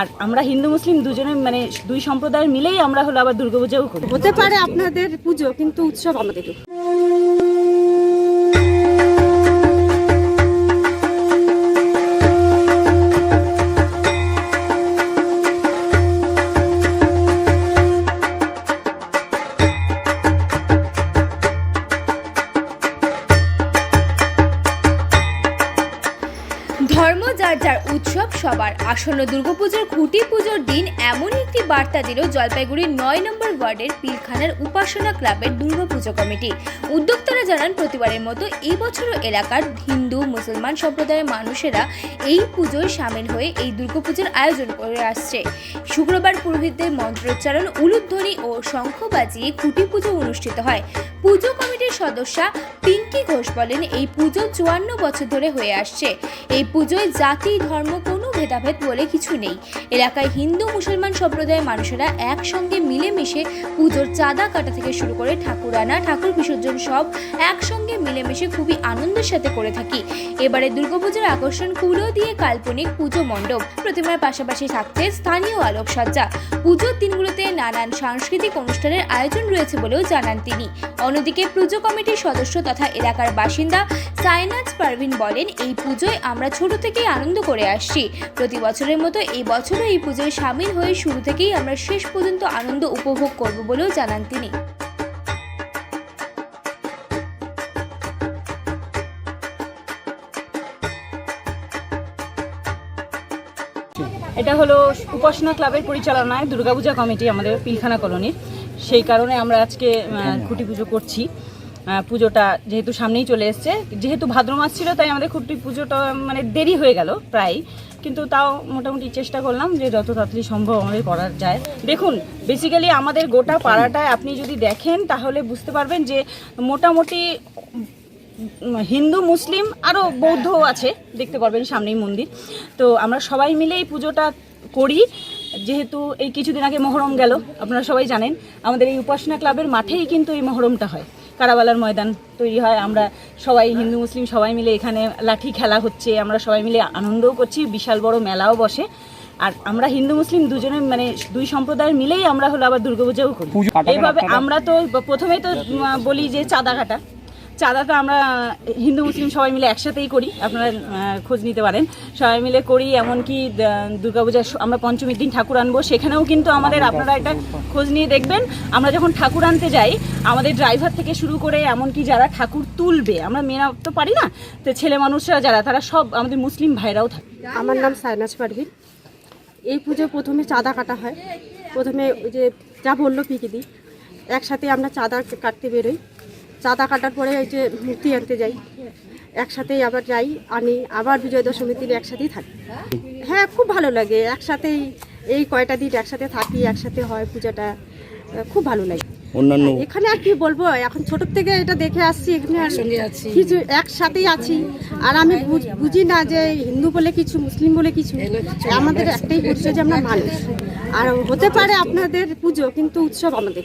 আর আমরা হিন্দু, মুসলিম দুজনে মানে দুই সম্প্রদায়ের মিলেই আমরা হলো আবার দুর্গাপূজাও করি। হতে পারে আপনাদের পুজো, কিন্তু উৎসব আমাদের। ধর্ম, যার যার উৎসব, সবার আসন্ন দুর্গাপুজোর খুঁটি পুজোর দিন এমন একটি বার্তা দিল জলপাইগুড়ির নয় নম্বর ওয়ার্ডের পিলখানার উপাসনা ক্লাবের দুর্গাপুজো কমিটি। উদ্যোক্তারা জানান, প্রতিবারের মতো এই বছরও এলাকার হিন্দু, মুসলমান সম্প্রদায়ের মানুষেরা এই পুজোয় সামিল হয়ে এই দুর্গাপুজোর আয়োজন করে আসছে। শুক্রবার পুরোহিতদের মন্ত্রোচ্চারণ, উলুধ্বনি ও শঙ্খ বাজিয়ে খুঁটি পুজো অনুষ্ঠিত হয়। পুজো কমিটির সদস্যা পিঙ্কি ঘোষ বলেন, এই পুজো চুয়ান্ন বছর ধরে হয়ে আসছে। এই পুজোয় জাতি ধর্ম কোনো ভেদাভেদ বলে কিছু নেই। এলাকায় হিন্দু, মুসলমান সম্প্রদায়ের মানুষেরা একসঙ্গে মিলেমিশে পুজোর চাঁদা কাটা থেকে শুরু করে ঠাকুর আনা ঠাকুর বিসর্জন সব একসঙ্গে মিলেমিশে খুবই আনন্দের সাথে করে থাকি। এবারে দুর্গাপুজোর আকর্ষণ কুলো দিয়ে কাল্পনিক পুজো মণ্ডপ। প্রতিমার পাশাপাশি থাকছে স্থানীয় আলোকসজ্জা। পুজোর দিনগুলোতে নানান সাংস্কৃতিক অনুষ্ঠানের আয়োজন রয়েছে বলেও জানান তিনি। অন্যদিকে পুজো কমিটির সদস্য তথা এলাকার বাসিন্দা সাইনাজ পারভিন বলেন, এই পুজোয় আমরা ছোট থেকেই আনন্দ করে আসছি। প্রতি বছরের মতো এই বছরও এই পুজোয় সামিল হয়ে শুরু থেকেই আমরা শেষ পর্যন্ত আনন্দ উপভোগ করব বলেও জানান তিনি। এটা হলো উপাসনা ক্লাবের পরিচালনায় দুর্গাপূজা কমিটি আমাদের পিলখানা কলোনির। সেই কারণে আমরা আজকে খুঁটি পুজো করছি। পুজোটা যেহেতু সামনেই চলে এসছে। যেহেতু ভাদ্র মাস ছিল, তাই আমাদের খুঁটি পুজোটা মানে দেরি হয়ে গেল প্রায়। কিন্তু তাও মোটামুটি চেষ্টা করলাম যে যত তাড়াতাড়ি সম্ভব আমাদের করা যায়। দেখুন বেসিক্যালি আমাদের গোটা পাড়াটায় আপনি যদি দেখেন, তাহলে বুঝতে পারবেন যে মোটামুটি হিন্দু, মুসলিম আরও বৌদ্ধও আছে, দেখতে পারবেন সামনেই মন্দির। তো আমরা সবাই মিলে এই পুজোটা করি। যেহেতু এই কিছুদিন আগে মহরম গেল, আপনারা সবাই জানেন, আমাদের এই উপাসনা ক্লাবের মাঠেই কিন্তু এই মহরমটা হয়। কারাবালার ময়দান তৈরি হয়। আমরা সবাই হিন্দু মুসলিম সবাই মিলে এখানে লাঠি খেলা হচ্ছে। আমরা সবাই মিলে আনন্দও করছি বিশাল বড় মেলাও বসে। আর আমরা হিন্দু মুসলিম দুজনে মানে দুই সম্প্রদায়ের মিলেই আমরা হলো আবার দুর্গাপূজাও করি। এইভাবে আমরা তো প্রথমেই তো বলি যে চাঁদা কাটা। চাঁদাটা আমরা হিন্দু, মুসলিম সবাই মিলে একসাথেই করি, আপনারা খোঁজ নিতে পারেন। সবাই মিলে করি, এমনকি দুর্গাপূজার আমরা পঞ্চমীর দিন ঠাকুর আনব, সেখানেও কিন্তু আমাদের আপনারা একটা খোঁজ নিয়ে দেখবেন। আমরা যখন ঠাকুর আনতে যাই, আমাদের ড্রাইভার থেকে শুরু করে এমনকি যারা ঠাকুর তুলবে, আমরা মেয়েরা তো পারি না, তো ছেলে মানুষরা যারা, তারা সব আমাদের মুসলিম ভাইরাও থাকে। আমার নাম সাইনাজ পারভিন। এই পুজো প্রথমে চাঁদা কাটা হয়। প্রথমে ওই যে যা বলল পিকিদি, একসাথে আমরা চাঁদা কাটতে বেরোই। চাঁদা কাটার পরে ওই যে মূর্তি আনতে যাই একসাথেই আবার যাই আমি আবার বিজয় দশমীর দিন একসাথেই থাকি। হ্যাঁ খুব ভালো লাগে একসাথেই এই কয়টা দিন একসাথে থাকি একসাথে হয় পূজাটা খুব ভালো লাগে। অন্যান্য এখানে আর কি বলব এখন ছোট থেকে এটা দেখে আসছি এখানে আর কিছু একসাথেই আছি। আর আমি বুঝ- বুঝি না যে হিন্দু বলে কিছু মুসলিম বলে কিছু আমাদের একটাই পরিচয় যে আমরা মানুষ। আর হতে পারে আপনাদের পুজো কিন্তু উৎসব আমাদের